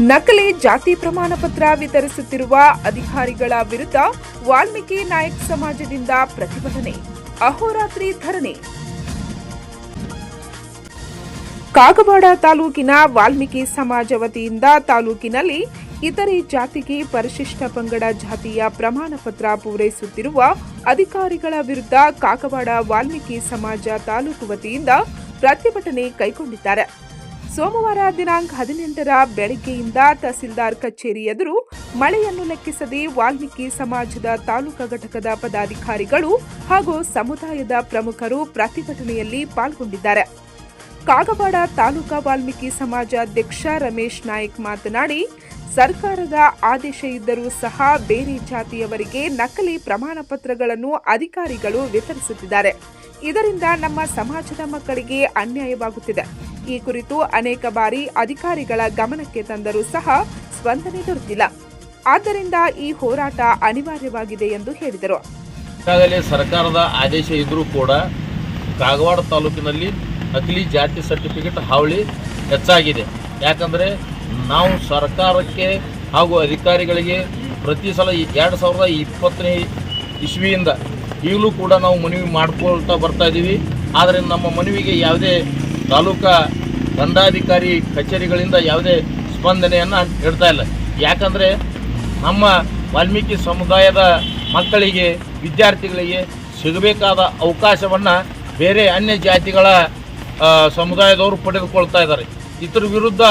ನಕಲಿ ಜಾತಿ ಪ್ರಮಾಣ ಪತ್ರ ವಿತರಿಸುತ್ತಿರುವ ಅಧಿಕಾರಿಗಳ ವಿರುದ್ಧ ವಾಲ್ಮೀಕಿ ನಾಯಕ್ ಸಮಾಜದಿಂದ ಪ್ರತಿಭಟನೆ, ಅಹೋರಾತ್ರಿ ಧರಣಿ. ಕಾಗವಾಡ ತಾಲೂಕಿನ ವಾಲ್ಮೀಕಿ ಸಮಾಜ ವತಿಯಿಂದ ತಾಲೂಕಿನಲ್ಲಿ ಇತರೆ ಜಾತಿಗೆ ಪರಿಶಿಷ್ಟ ಪಂಗಡ ಜಾತಿಯ ಪ್ರಮಾಣ ಪತ್ರ ಪೂರೈಸುತ್ತಿರುವ ಅಧಿಕಾರಿಗಳ ವಿರುದ್ಧ ಕಾಗವಾಡ ವಾಲ್ಮೀಕಿ ಸಮಾಜ ತಾಲೂಕು ವತಿಯಿಂದ ಪ್ರತಿಭಟನೆ ಕೈಗೊಂಡಿದ್ದಾರೆ. ಸೋಮವಾರ ದಿನಾಂಕ ಹದಿನೆಂಟರ ಬೆಳಗ್ಗೆಯಿಂದ ತಹಸೀಲ್ದಾರ್ ಕಚೇರಿ ಎದುರು ಮಳೆಯನ್ನು ಲೆಕ್ಕಿಸದೆ ವಾಲ್ಮೀಕಿ ಸಮಾಜದ ತಾಲೂಕಾ ಘಟಕದ ಪದಾಧಿಕಾರಿಗಳು ಹಾಗೂ ಸಮುದಾಯದ ಪ್ರಮುಖರು ಪ್ರತಿಭಟನೆಯಲ್ಲಿ ಪಾಲ್ಗೊಂಡಿದ್ದಾರೆ. ಕಾಗವಾಡ ತಾಲೂಕಾ ವಾಲ್ಮೀಕಿ ಸಮಾಜ ಅಧ್ಯಕ್ಷ ರಮೇಶ್ ನಾಯ್ಕ್ ಮಾತನಾಡಿ, ಸರ್ಕಾರದ ಆದೇಶ ಇದ್ದರೂ ಸಹ ಬೇರೆ ಜಾತಿಯವರಿಗೆ ನಕಲಿ ಪ್ರಮಾಣ ಪತ್ರಗಳನ್ನು ಅಧಿಕಾರಿಗಳು ವಿತರಿಸುತ್ತಿದ್ದಾರೆ. ಇದರಿಂದ ನಮ್ಮ ಸಮಾಜದ ಮಕ್ಕಳಿಗೆ ಅನ್ಯಾಯವಾಗುತ್ತಿದೆ. ಈ ಕುರಿತು ಅನೇಕ ಬಾರಿ ಅಧಿಕಾರಿಗಳ ಗಮನಕ್ಕೆ ತಂದರೂ ಸಹ ಸ್ಪಂದನೆ ದೊರೆತಿಲ್ಲ. ಆದ್ದರಿಂದ ಈ ಹೋರಾಟ ಅನಿವಾರ್ಯವಾಗಿದೆ ಎಂದು ಹೇಳಿದರು. ಈಗಾಗಲೇ ಸರ್ಕಾರದ ಆದೇಶ ಇದ್ರೂ ಕೂಡ ಕಾಗವಾಡ ತಾಲೂಕಿನಲ್ಲಿ ನಕಲಿ ಜಾತಿ ಸರ್ಟಿಫಿಕೇಟ್ ಹಾವಳಿ ಹೆಚ್ಚಾಗಿದೆ. ಯಾಕಂದರೆ ನಾವು ಸರ್ಕಾರಕ್ಕೆ ಹಾಗೂ ಅಧಿಕಾರಿಗಳಿಗೆ ಪ್ರತಿ ಸಲ ಎರಡು ಸಾವಿರದ ಇಪ್ಪತ್ತನೇ ಇಸ್ವಿಯಿಂದ ಈಗಲೂ ಕೂಡ ನಾವು ಮನವಿ ಮಾಡ್ಕೊಳ್ತಾ ಬರ್ತಾ ಇದ್ದೀವಿ ಆದರೆ ನಮ್ಮ ಮನವಿಗೆ ಯಾವುದೇ ತಾಲೂಕಾ ದಂಡಾಧಿಕಾರಿ ಕಚೇರಿಗಳಿಂದ ಯಾವುದೇ ಸ್ಪಂದನೆಯನ್ನು ಹೇಳ್ತಾ ಇಲ್ಲ. ಯಾಕಂದರೆ ನಮ್ಮ ವಾಲ್ಮೀಕಿ ಸಮುದಾಯದ ಮಕ್ಕಳಿಗೆ, ವಿದ್ಯಾರ್ಥಿಗಳಿಗೆ ಸಿಗಬೇಕಾದ ಅವಕಾಶವನ್ನು ಬೇರೆ ಅನ್ಯ ಜಾತಿಗಳ ಸಮುದಾಯದವರು ಪಡೆದುಕೊಳ್ತಾ ಇದ್ದಾರೆ. ಇದ್ರ ವಿರುದ್ಧ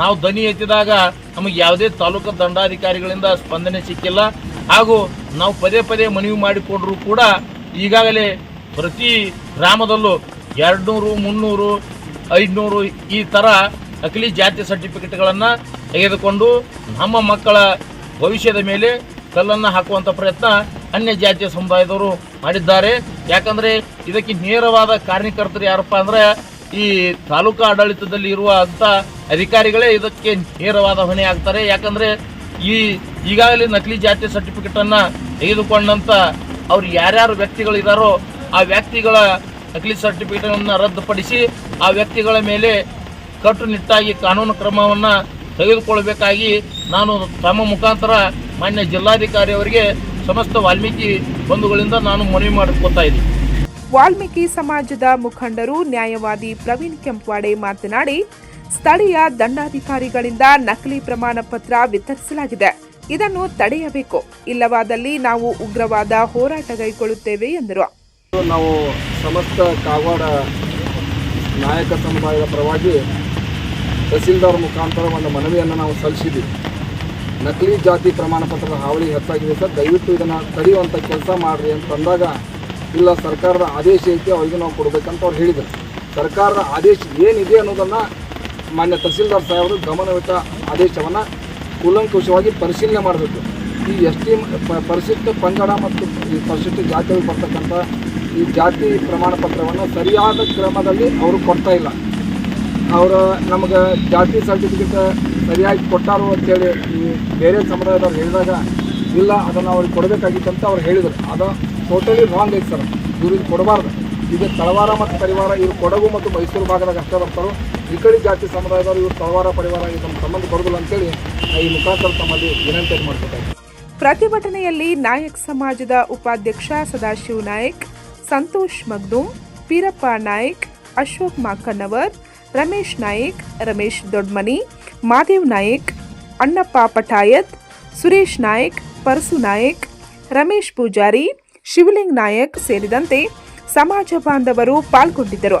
ನಾವು ದನಿ ಎತ್ತಿದಾಗ ನಮಗೆ ಯಾವುದೇ ತಾಲೂಕು ದಂಡಾಧಿಕಾರಿಗಳಿಂದ ಸ್ಪಂದನೆ ಸಿಕ್ಕಿಲ್ಲ. ಹಾಗೂ ನಾವು ಪದೇ ಪದೇ ಮನವಿ ಮಾಡಿಕೊಂಡರೂ ಕೂಡ ಈಗಾಗಲೇ ಪ್ರತಿ ಗ್ರಾಮದಲ್ಲೂ ಎರಡುನೂರು, ಮುನ್ನೂರು, ಐದುನೂರು ಈ ಥರ ನಕಲಿ ಜಾತಿ ಸರ್ಟಿಫಿಕೇಟ್ಗಳನ್ನು ತೆಗೆದುಕೊಂಡು ನಮ್ಮ ಮಕ್ಕಳ ಭವಿಷ್ಯದ ಮೇಲೆ ಕಲ್ಲನ್ನು ಹಾಕುವಂಥ ಪ್ರಯತ್ನ ಅನ್ಯ ಜಾತಿಯ ಸಮುದಾಯದವರು ಮಾಡಿದ್ದಾರೆ. ಯಾಕಂದರೆ ಇದಕ್ಕೆ ನೇರವಾದ ಕಾರ್ಯಕರ್ತರು ಯಾರಪ್ಪ ಅಂದರೆ ಈ ತಾಲೂಕಾ ಆಡಳಿತದಲ್ಲಿ ಇರುವಂಥ ಅಧಿಕಾರಿಗಳೇ ಇದಕ್ಕೆ ನೇರವಾದ ಹೊಣೆ ಆಗ್ತಾರೆ ಯಾಕಂದರೆ ಈ ಈಗಾಗಲೇ ನಕಲಿ ಜಾತಿ ಸರ್ಟಿಫಿಕೇಟನ್ನು ತೆಗೆದುಕೊಂಡಂಥ ಅವ್ರು ಯಾರ್ಯಾರು ವ್ಯಕ್ತಿಗಳು ಇದ್ದಾರೋ ಆ ವ್ಯಕ್ತಿಗಳ ನಕಲಿ ಸರ್ಟಿಫಿಕೇಟನ್ನು ರದ್ದುಪಡಿಸಿ ಆ ವ್ಯಕ್ತಿಗಳ ಮೇಲೆ ಕಟ್ಟುನಿಟ್ಟಾಗಿ ಕಾನೂನು ಕ್ರಮವನ್ನು ತೆಗೆದುಕೊಳ್ಬೇಕಾಗಿ ನಾನು ತಮ್ಮ ಮುಖಾಂತರ ಮಾನ್ಯ ಜಿಲ್ಲಾಧಿಕಾರಿ ಅವರಿಗೆ ಸಮಸ್ತ ವಾಲ್ಮೀಕಿ ಬಂಧುಗಳಿಂದ ನಾನು ಮನವಿ ಮಾಡಿಕೊತಾ ಇದ್ದೀನಿ. ವಾಲ್ಮೀಕಿ ಸಮಾಜದ ಮುಖಂಡರು, ನ್ಯಾಯವಾದಿ ಪ್ರವೀಣ್ ಕೆಂಪ್ವಾಡೆ ಮಾತನಾಡಿ, ಸ್ಥಳೀಯ ದಂಡಾಧಿಕಾರಿಗಳಿಂದ ನಕಲಿ ಪ್ರಮಾಣ ಪತ್ರ ವಿತರಿಸಲಾಗಿದೆ. ಇದನ್ನು ತಡೆಯಬೇಕು. ಇಲ್ಲವಾದಲ್ಲಿ ನಾವು ಉಗ್ರವಾದ ಹೋರಾಟ ಕೈಗೊಳ್ಳುತ್ತೇವೆ ಎಂದರು. ನಾವು ಸಮಸ್ತ ಕಾವಾಡ ನಾಯಕ ಸಮುದಾಯದ ಪರವಾಗಿ ತಹಸೀಲ್ದಾರ್ ಮುಖಾಂತರ ಒಂದು ಮನವಿಯನ್ನು ನಾವು ಸಲ್ಲಿಸಿದ್ದೀವಿ ನಕಲಿ ಜಾತಿ ಪ್ರಮಾಣ ಪತ್ರದ ಹಾವಳಿ ಹೆಚ್ಚಾಗಿದೆ ಸರ್. ದಯವಿಟ್ಟು ಇದನ್ನು ತಡೆಯುವಂಥ ಕೆಲಸ ಮಾಡಿರಿ ಅಂತ ಅಂದಾಗ ಇಲ್ಲ, ಸರ್ಕಾರದ ಆದೇಶ ಐತಿ, ಅವರಿಗೆ ನಾವು ಕೊಡಬೇಕಂತ ಅವ್ರು ಹೇಳಿದರು. ಸರ್ಕಾರದ ಆದೇಶ ಏನಿದೆ ಅನ್ನೋದನ್ನು ಮಾನ್ಯ ತಹಸೀಲ್ದಾರ್ ಸಾಹೇಬರು ಗಮನವಿಟ್ಟ ಆದೇಶವನ್ನು ಕೂಲಂಕುಷವಾಗಿ ಪರಿಶೀಲನೆ ಮಾಡಬೇಕು. ಈ ಎಸ್ ಟಿ ಪರಿಶಿಷ್ಟ ಪಂಗಡ ಮತ್ತು ಈ ಪರಿಶಿಷ್ಟ ಜಾತಿಯಲ್ಲಿ ಬರ್ತಕ್ಕಂಥ ಈ ಜಾತಿ ಪ್ರಮಾಣ ಪತ್ರವನ್ನು ಸರಿಯಾದ ಕ್ರಮದಲ್ಲಿ ಅವರು ಕೊಡ್ತಾ ಇಲ್ಲ. ಅವರು ನಮಗೆ ಜಾತಿ ಸರ್ಟಿಫಿಕೇಟ್ ಸರಿಯಾಗಿ ಕೊಟ್ಟಾರು ಅಂತೇಳಿ ಈ ಬೇರೆ ಸಮುದಾಯದವ್ರು ಹೇಳಿದಾಗ, ಇಲ್ಲ, ಅದನ್ನು ಅವ್ರಿಗೆ ಕೊಡಬೇಕಾಗಿತ್ತು ಅಂತ ಅವ್ರು ಹೇಳಿದರು. ಅದು ಟೋಟಲಿ ರಾಂಗ್ ಐತೆ ಸರ್. ಇವ್ರಿಗೆ ಕೊಡಬಾರ್ದು. ಈಗ ತಳವಾರ ಮತ್ತು ಪರಿವಾರ, ಇವರು ಕೊಡಗು ಮತ್ತು ಮೈಸೂರು ಭಾಗದಾಗ ಅಷ್ಟೇ ಬರ್ತಾರೆ ಈ ಜಾತಿ ಸಮುದಾಯದವರು ಇವರು ತಳವಾರ, ಪರಿವಾರ ನಮ್ಮ ಸಂಬಂಧ ಬರೋದಿಲ್ಲ ಅಂತೇಳಿ ಈ ಮುಖಾಂತರ ತಮ್ಮಲ್ಲಿ ವಿನಂತಿಯನ್ನು ಮಾಡ್ಕೊತಾರೆ. ಪ್ರತಿಭಟನೆಯಲ್ಲಿ ನಾಯಕ್ ಸಮಾಜದ ಉಪಾಧ್ಯಕ್ಷ ಸದಾಶಿವ್ ನಾಯಕ್, ಸಂತೋಷ್ ಮಗ್ದೂಮ್ ಪೀರಪ್ಪ ನಾಯಕ್, ಅಶೋಕ್ ಮಾಕನ್ನವರ್ ರಮೇಶ್ ನಾಯಕ್, ರಮೇಶ್ ದೊಡ್ಮನಿ, ಮಾದೇವ್ ನಾಯಕ್, ಅಣ್ಣಪ್ಪ ಪಟಾಯತ್ ಸುರೇಶ್ ನಾಯಕ್, ಪರಸು ನಾಯಕ್, ರಮೇಶ್ ಪೂಜಾರಿ, ಶಿವಲಿಂಗ್ ನಾಯಕ್ ಸೇರಿದಂತೆ ಸಮಾಜ ಬಾಂಧವರು ಪಾಲ್ಗೊಂಡಿದ್ದರು.